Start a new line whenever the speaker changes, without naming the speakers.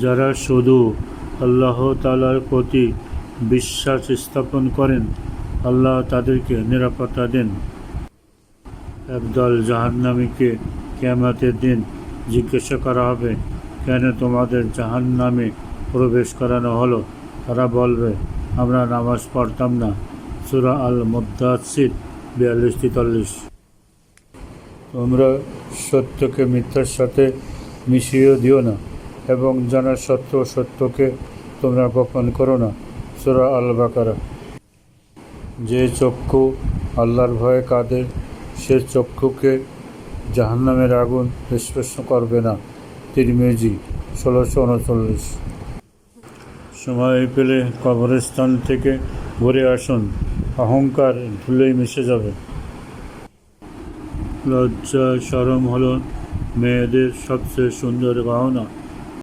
যারা শুধু আল্লাহ তালার প্রতি বিশ্বাস স্থাপন করেন, আল্লাহ তাদেরকে নিরাপত্তা দেন। একদল জাহান্নামীকে কেয়ামতের দিন জিজ্ঞাসা করা হবে, কেন তোমাদের জাহান্নামে প্রবেশ করানো হলো? তারা বলবে, আমরা নামাজ পড়তাম না। সুরা আল মুদাসির বিয়াল্লিশ তেতাল্লিশ। তোমরা সত্যকে মিথ্যার সাথে মিশিয়ে দিও না। এবং জানার সত্য সত্যকে তোমরা গোপন করো না। সুরা আল বাকারা যে চক্ষু আল্লাহর ভয়ে কাঁদে, সে চক্ষুকে জাহান্নামের আগুন স্পর্শ করবে না। তিরমেজি, ষোলোশো উনচল্লিশ। সময় পেলে কবরস্থান থেকে ঘুরে আসুন। অহংকার ধুলেই মিশে যাবে। লজ্জা সরম হলো মেয়েদের সবচেয়ে সুন্দর গহনা